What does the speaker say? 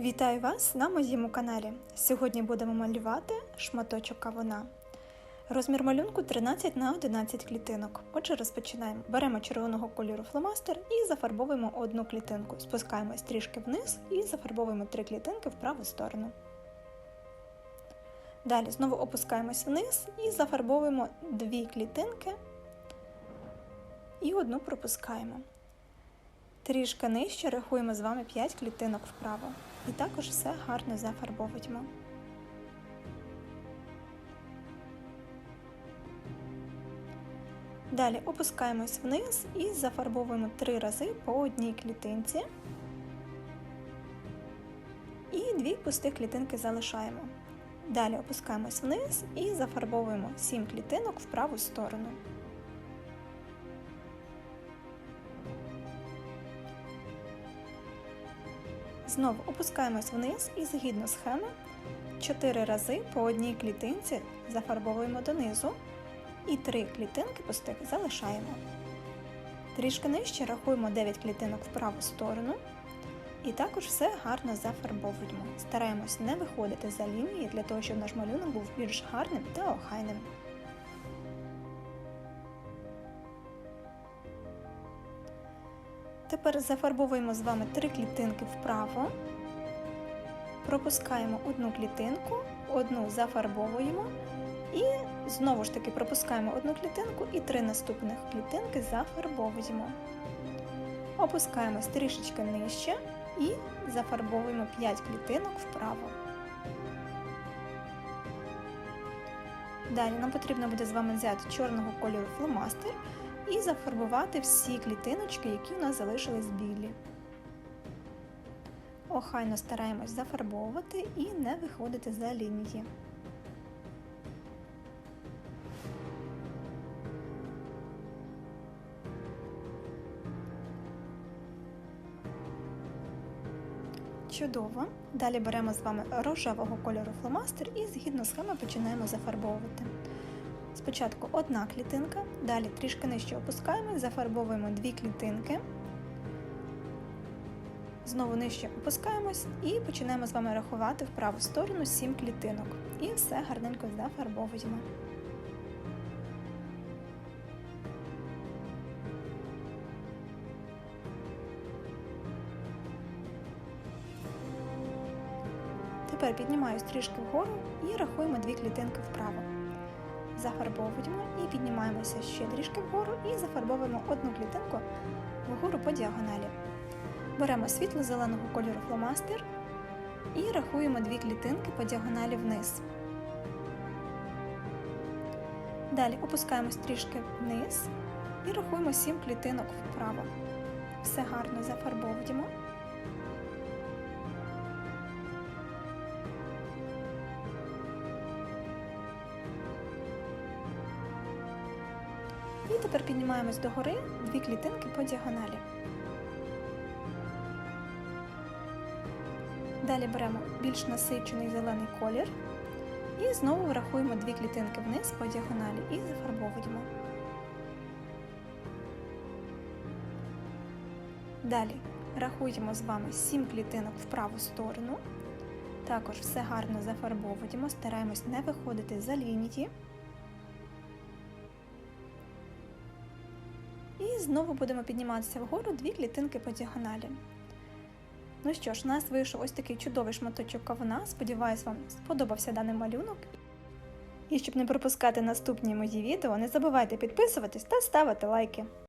Вітаю вас на моєму каналі. Сьогодні будемо малювати шматочок кавуна. Розмір малюнку 13 на 11 клітинок. Отже, розпочинаємо. Беремо червоного кольору фломастер і зафарбовуємо одну клітинку. Спускаємось трішки вниз і зафарбовуємо три клітинки в праву сторону. Далі знову опускаємось вниз і зафарбовуємо дві клітинки і одну пропускаємо. Трішки нижче рахуємо з вами 5 клітинок вправо. І також все гарно зафарбовуємо. Далі опускаємось вниз і зафарбовуємо три рази по одній клітинці. І дві пустих клітинки залишаємо. Далі опускаємось вниз і зафарбовуємо 7 клітинок в праву сторону. Знову опускаємось вниз і згідно схеми 4 рази по одній клітинці зафарбовуємо донизу і 3 клітинки пустих залишаємо. Трішки нижче рахуємо 9 клітинок в праву сторону і також все гарно зафарбовуємо. Стараємось не виходити за лінії для того, щоб наш малюнок був більш гарним та охайним. Тепер зафарбовуємо з вами три клітинки вправо, пропускаємо одну клітинку, одну зафарбовуємо і знову ж таки пропускаємо одну клітинку і три наступних клітинки зафарбовуємо. Опускаємось трішечки нижче і зафарбовуємо 5 клітинок вправо. Далі нам потрібно буде з вами взяти чорного кольору фломастер і зафарбувати всі клітиночки, які у нас залишились білі. Охайно стараємось зафарбовувати і не виходити за лінії. Чудово! Далі беремо з вами рожевого кольору фломастер і згідно схеми починаємо зафарбовувати. Спочатку одна клітинка, далі трішки нижче опускаємо, зафарбовуємо дві клітинки. Знову нижче опускаємось і починаємо з вами рахувати в праву сторону 7 клітинок. І все гарненько зафарбовуємо. Тепер піднімаюсь трішки вгору і рахуємо дві клітинки вправо зафарбовуємо і піднімаємося ще трішки вгору і зафарбовуємо одну клітинку вгору по діагоналі. Беремо світло-зеленого кольору фломастер і рахуємо дві клітинки по діагоналі вниз. Далі опускаємось трішки вниз і рахуємо 7 клітинок вправо. Все гарно зафарбовуємо. І тепер піднімаємось догори дві клітинки по діагоналі. Далі беремо більш насичений зелений колір і знову рахуємо дві клітинки вниз по діагоналі і зафарбовуємо. Далі рахуємо з вами 7 клітинок в праву сторону. Також все гарно зафарбовуємо, стараємось не виходити за лінії. Знову будемо підніматися вгору дві клітинки по діагоналі. Ну що ж, у нас вийшов ось такий чудовий шматочок кавуна. Сподіваюсь, вам сподобався даний малюнок. І щоб не пропускати наступні мої відео, не забувайте підписуватись та ставити лайки.